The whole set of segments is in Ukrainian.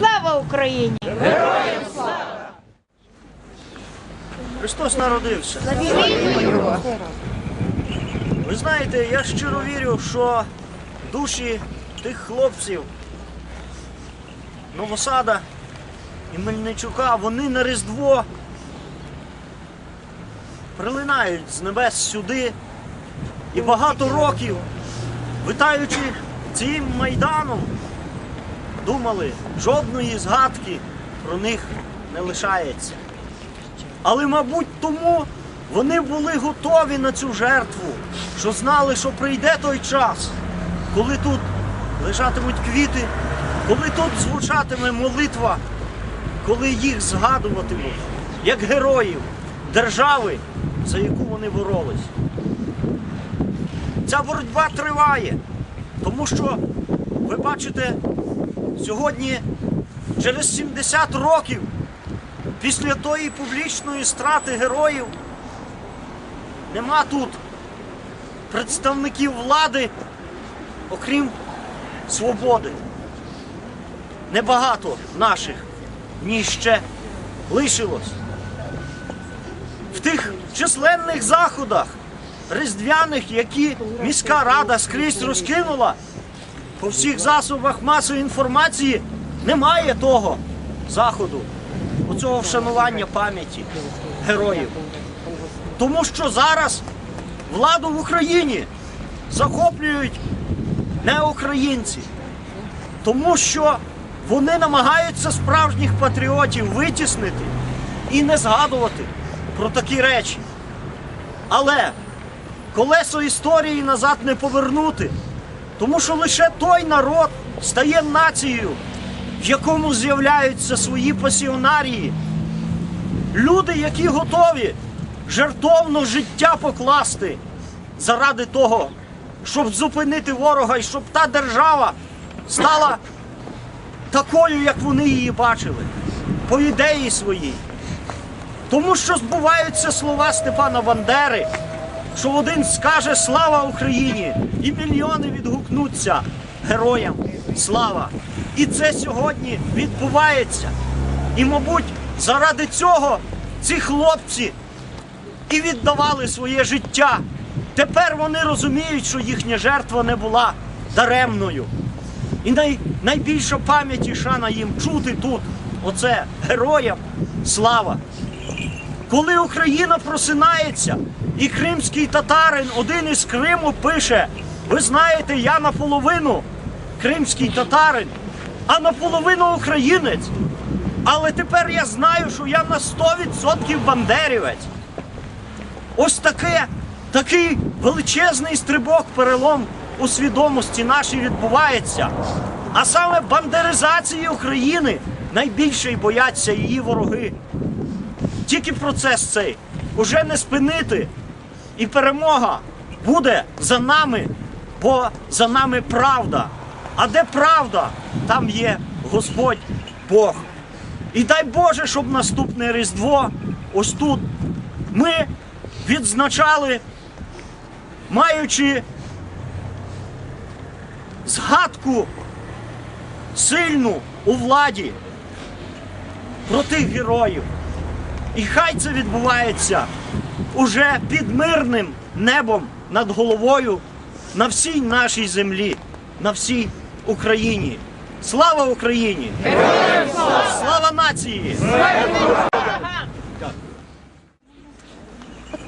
Слава Україні! Героям слава! Христос народився. Ви знаєте, я щиро вірю, що душі тих хлопців Новосада і Мельничука, вони на Різдво прилинають з небес сюди і багато років, витаючи цим майданом, думали, жодної згадки про них не лишається. Але, мабуть, тому вони були готові на цю жертву, що знали, що прийде той час, коли тут лежатимуть квіти, коли тут звучатиме молитва, коли їх згадуватимуть як героїв держави, за яку вони боролись. Ця боротьба триває, тому що ви бачите, сьогодні через 70 років після тої публічної страти героїв нема тут представників влади, окрім свободи. Небагато наших ні ще лишилось. В тих численних заходах різдвяних, які міська рада скрізь розкинула, по всіх засобах масової інформації немає того заходу, оцього вшанування пам'яті героїв. Тому що зараз владу в Україні захоплюють не українці, тому що вони намагаються справжніх патріотів витіснити і не згадувати про такі речі. Але колесо історії назад не повернути, тому що лише той народ стає нацією, в якому з'являються свої пасіонарії, люди, які готові жертовно життя покласти заради того, щоб зупинити ворога і щоб та держава стала такою, як вони її бачили, по ідеї своїй. Тому що збуваються слова Степана Бандери, що один скаже Слава Україні! І мільйони відгукнуться героям слава. І це сьогодні відбувається. І, мабуть, заради цього ці хлопці і віддавали своє життя. Тепер вони розуміють, що їхня жертва не була даремною. І най, найбільша пам'ять і шана їм чути тут, оце героям слава. Коли Україна просинається, і кримський татарин, один із Криму, пише: ви знаєте, я наполовину кримський татарин, а наполовину українець. Але тепер я знаю, що я на 100% бандерівець. Ось таке, такий величезний стрибок перелом у свідомості нашій відбувається. А саме бандеризації України найбільше й бояться її вороги. Тільки процес цей уже не спинити, і перемога буде за нами, бо за нами правда. А де правда, там є Господь Бог. І дай Боже, щоб наступне Різдво ось тут ми відзначали, маючи згадку сильну у владі про тих героїв. І хай це відбувається уже під мирним небом над головою на всій нашій землі, на всій Україні. Слава Україні! слава! Слава нації!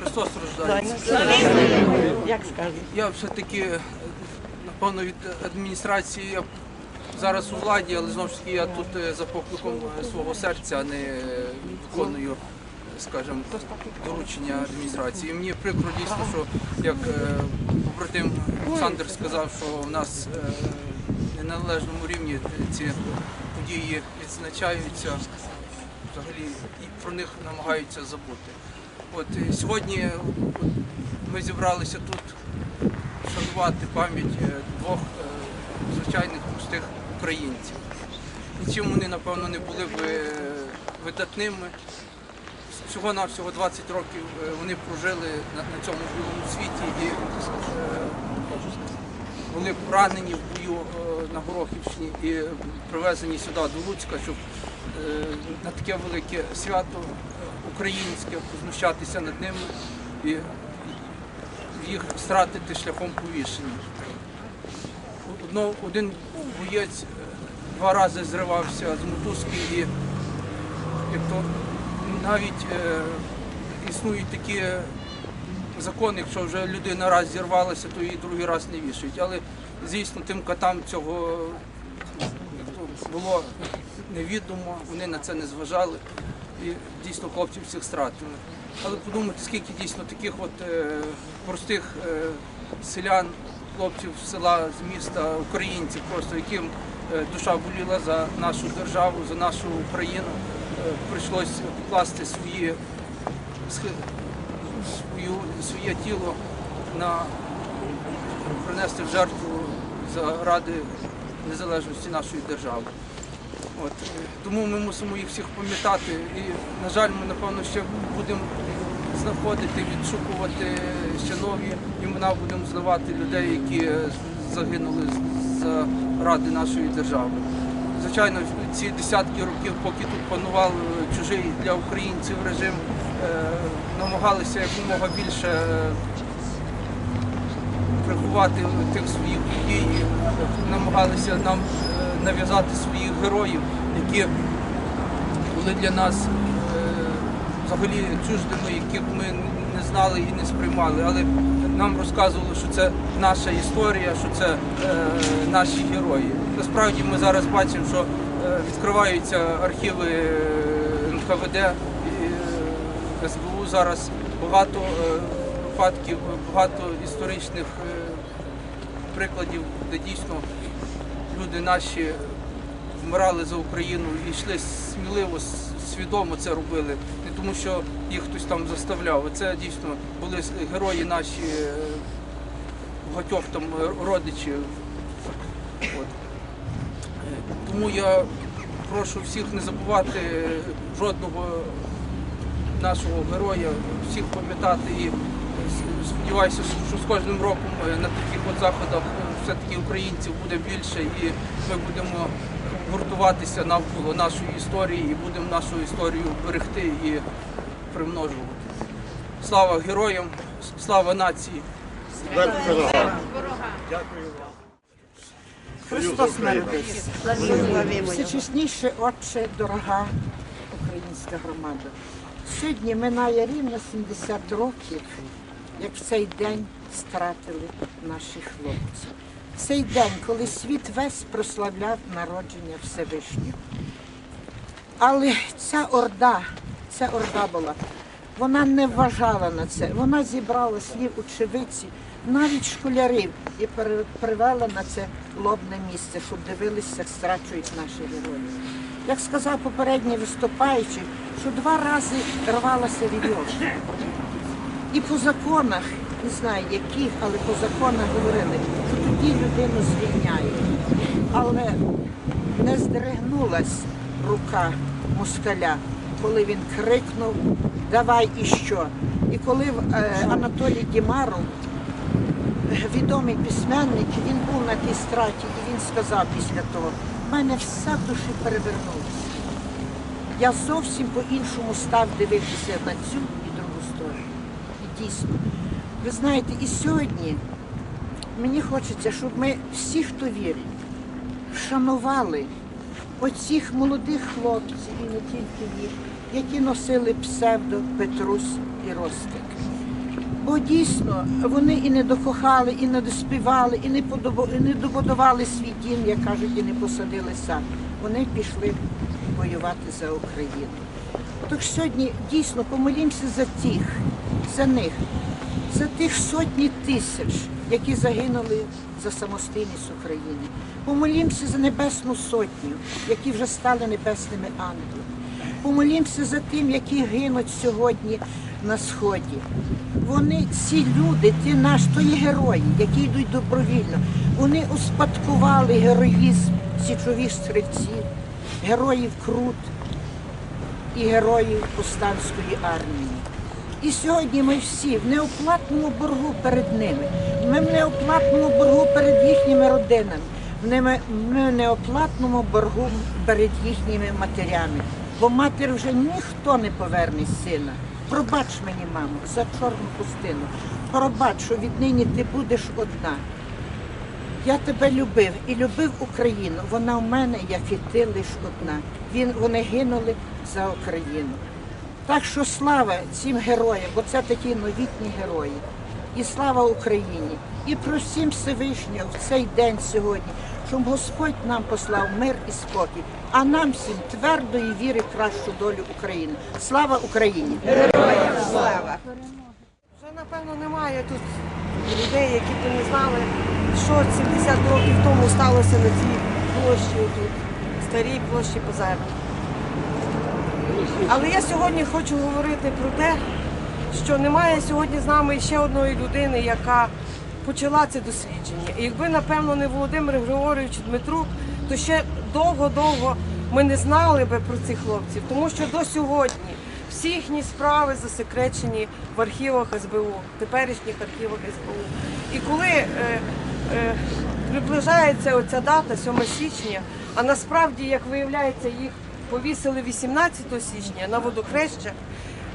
Христос рождається. Як скажуть? Я все-таки, напевно, від адміністрації я зараз у владі, але знову ж таки я тут е, за покликом е, свого серця, а не е, виконую, скажімо, доручення адміністрації. І мені прикро дійсно, що як побратим Олександр сказав, що в нас е, на належному рівні ці події відзначаються, взагалі і про них намагаються забути. От сьогодні от, ми зібралися тут шанувати пам'ять е, двох е, звичайних простих українців. Нічим вони, напевно, не були б видатними. Всього навсього 20 років е, вони прожили на, цьому білому світі і е, були поранені в бою е, на Горохівщині і привезені сюди до Луцька, щоб на таке велике свято українське знущатися над ними і їх стратити шляхом повішення. Один боєць два рази зривався з мотузки і як то навіть е, існують такі закони, якщо вже людина раз зірвалася, то її другий раз не вішають. Але звісно, тим котам цього було невідомо, вони на це не зважали і дійсно хлопців всіх стратили. Але подумайте, скільки дійсно таких от е, простих е, селян, хлопців з села, з міста, українців, просто яким душа боліла за нашу державу, за нашу Україну, прийшлось покласти свої свою, своє тіло на принести в жертву заради незалежності нашої держави. От. Тому ми мусимо їх всіх пам'ятати. І, на жаль, ми напевно ще будемо знаходити, відшукувати ще нові імена, будемо зливати людей, які загинули заради нашої держави. Звичайно, ці десятки років, поки тут панував е, чужий для українців режим, е, намагалися якомога більше е, приховати тих своїх подій, намагалися нам нав'язати своїх героїв, які були для нас взагалі чуждими, яких ми не знали і не сприймали. Але нам розказували, що це наша історія, що це е, наші герої. Насправді ми зараз бачимо, що е, відкриваються архіви е, НКВД і е, СБУ зараз багато випадків, багато історичних прикладів, де дійсно люди наші вмирали за Україну і йшли сміливо, свідомо це робили, не тому, що їх хтось там заставляв. Це дійсно були герої наші е, багатьох там е, родичів. От. Е, Тому я прошу всіх не забувати жодного нашого героя, всіх пам'ятати і сподіваюся, що з кожним роком на таких от заходах все-таки українців буде більше і ми будемо гуртуватися навколо нашої історії і будемо нашу історію берегти і примножувати. Слава героям, слава нації! Дякую вам. Христос народився. Всечесніше, Отче, дорога українська громада. Сьогодні минає рівно 70 років, як в цей день стратили наші хлопці. Цей день, коли світ весь прославляв народження Всевишнього. Але ця орда, ця орда була, вона не вважала на це. Вона зібрала слів очевидці, навіть школярів, і привела на це лобне місце, щоб дивилися, як страчують наші герої. Як сказав попередній виступаючий, що два рази рвалася вірьовка. І по законах, не знаю яких, але по законах говорили, що тоді людину звільняють. Але не здригнулась рука москаля, коли він крикнув Давай і що. І коли е, Анатолій Дімаров, відомий письменник, він був на тій страті, і він сказав після того, в мене все в душі перевернулося. Я зовсім по-іншому став дивитися на цю і другу сторону. І дійсно, ви знаєте, і сьогодні мені хочеться, щоб ми всі, хто вірить, вшанували оцих молодих хлопців, і не тільки їх, які носили псевдо Петрусь і Ростик. Бо дійсно вони і не докохали, і не доспівали, і не, і не добудували свій дім, як кажуть, і не посадили сад. Вони пішли воювати за Україну. Тож сьогодні дійсно помолімося за тих, за них, за тих сотні тисяч, які загинули за самостійність України. Помолімося за Небесну Сотню, які вже стали небесними ангелами. Помолімося за тим, які гинуть сьогодні на сході. Вони, ці люди, ті наш, то є герої, які йдуть добровільно. Вони успадкували героїзм січових стрільців, героїв Крут і героїв повстанської армії. І сьогодні ми всі в неоплатному боргу перед ними. Ми в неоплатному боргу перед їхніми родинами. Ми, в неоплатному боргу перед їхніми матерями. Бо матір вже ніхто не поверне сина. Пробач мені, мамо, за чорну пустину. Пробач, що віднині ти будеш одна. Я тебе любив і любив Україну. Вона в мене, як і ти, лиш одна. Він, вони гинули за Україну. Так що слава цим героям, бо це такі новітні герої. І слава Україні! І просім Всевишнього в цей день сьогодні, щоб Господь нам послав мир і спокій, а нам всім твердої віри в кращу долю України. Слава Україні! Слава! Вже напевно немає тут людей, які б не знали, що 70 років тому сталося на цій площі тут, старій площі Позерні. Але я сьогодні хочу говорити про те, що немає сьогодні з нами ще одної людини, яка почала це дослідження. І якби, напевно, не Володимир Григорович Дмитрук, то ще довго-довго ми не знали би про цих хлопців, тому що до сьогодні всі їхні справи засекречені в архівах СБУ, теперішніх архівах СБУ. І коли е, е, приближається оця дата, 7 січня, а насправді, як виявляється, їх повісили 18 січня на водохреща,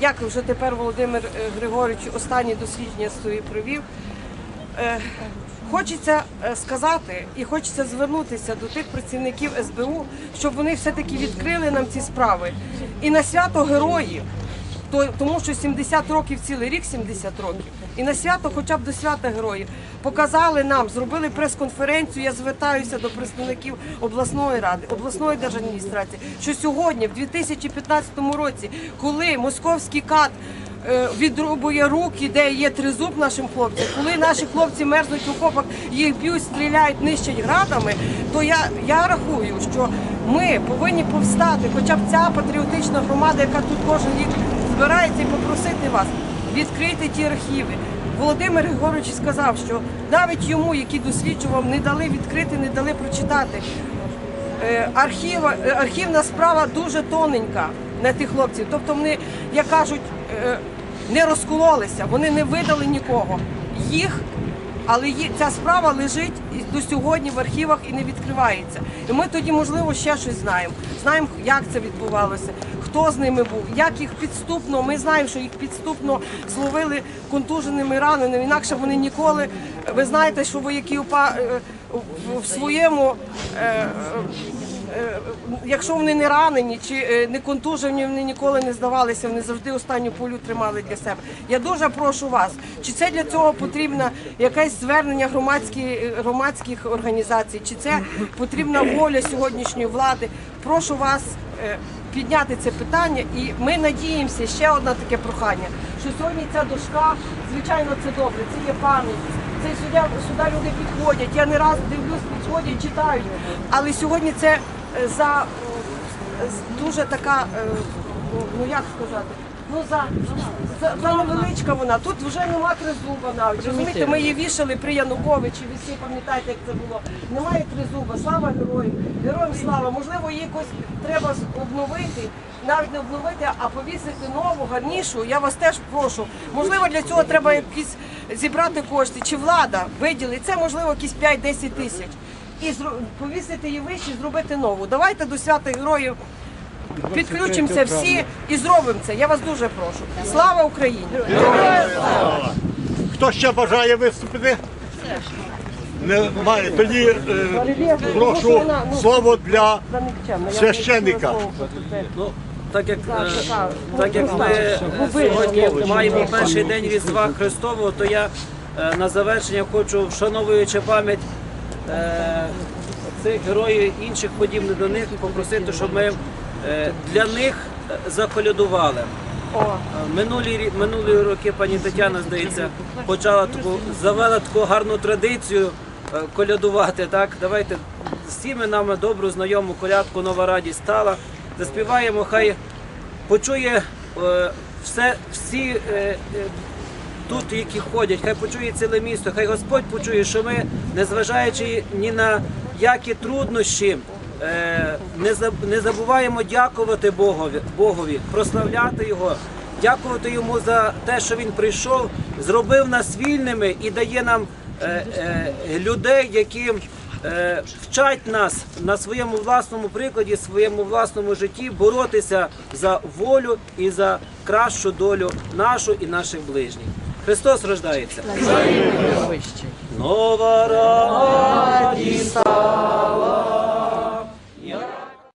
як вже тепер Володимир е, Григорович останні дослідження свої провів. Е, Хочеться е, сказати і хочеться звернутися до тих працівників СБУ, щоб вони все-таки відкрили нам ці справи. І на свято героїв, то- тому що 70 років цілий рік 70 років. І на свято, хоча б до свята героїв, показали нам, зробили прес-конференцію. Я звертаюся до представників обласної ради, обласної держадміністрації, що сьогодні, в 2015 році, коли московський кат е, відрубує руки, де є тризуб нашим хлопцям, коли наші хлопці мерзнуть у окопах, їх б'ють, стріляють, нищать градами, то я, я рахую, що ми повинні повстати, хоча б ця патріотична громада, яка тут кожен рік збирається, і попросити вас відкрити ті архіви. Володимир Григорович сказав, що навіть йому, який досліджував, не дали відкрити, не дали прочитати. Е, архів, е, архівна справа дуже тоненька на тих хлопців. Тобто вони, як кажуть, е, не розкололися, вони не видали нікого. Їх, але ця справа лежить до сьогодні в архівах і не відкривається. І ми тоді, можливо, ще щось знаємо. Знаємо, як це відбувалося, хто з ними був, як їх підступно. Ми знаємо, що їх підступно зловили контуженими раненими. Інакше вони ніколи. Ви знаєте, що вояки УПА е, в- своєму. е, е, Якщо вони не ранені чи не контужені, вони ніколи не здавалися, вони завжди останню пулю тримали для себе. Я дуже прошу вас, чи це для цього потрібно якесь звернення громадські, е, громадських організацій, чи це потрібна воля сьогоднішньої влади. Прошу вас підняти це питання, і ми надіємося, ще одне таке прохання, що сьогодні ця дошка, звичайно, це добре, це є пам'ять. Це сюди, сюди люди підходять. Я не раз дивлюсь, підходять, читають. Але сьогодні це е, за е, дуже така, е, ну як сказати, ну за, за, за невеличка вона. Тут вже нема тризуба навіть. Розумієте, ми її вішали при Януковичі, ви всі пам'ятаєте, як це було. Немає тризуба, слава героям, героям слава. Можливо, її якось треба обновити. Навіть не обновити, а повісити нову, гарнішу. Я вас теж прошу. Можливо, для цього треба якісь зібрати кошти, чи влада виділить. Це можливо якісь 5-10 тисяч. І повісити її вище, зробити нову. Давайте до свята героїв підключимося всі і зробимо це. Я вас дуже прошу. Слава Україні! Хто ще бажає виступити? Немає. Тоді е, прошу слово для священника. Ну, так як, е, так як ми сьогодні маємо перший день Різдва Христового, то я е, на завершення хочу, вшановуючи пам'ять е, цих героїв, інших подібних до них, попросити, щоб ми для них е, заколядували. Е, Минулі, минулі роки пані Тетяна, здається, почала таку, завела таку гарну традицію е, колядувати. Так, давайте всіми нами добру знайому колядку Нова радість стала. Заспіваємо, хай почує е, все, всі е, е, тут, які ходять, хай почує ціле місто, хай Господь почує, що ми, незважаючи ні на які труднощі, е, не заб- не забуваємо дякувати Богові, Богові, прославляти Його, дякувати йому за те, що він прийшов, зробив нас вільними і дає нам е, е, людей, які е, вчать нас на своєму власному прикладі, своєму власному житті боротися за волю і за кращу долю нашу і наших ближніх. Христос рождається. Нова радість стала